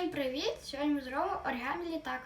Всім привіт! Сьогодні ми зробимо оригамі літак.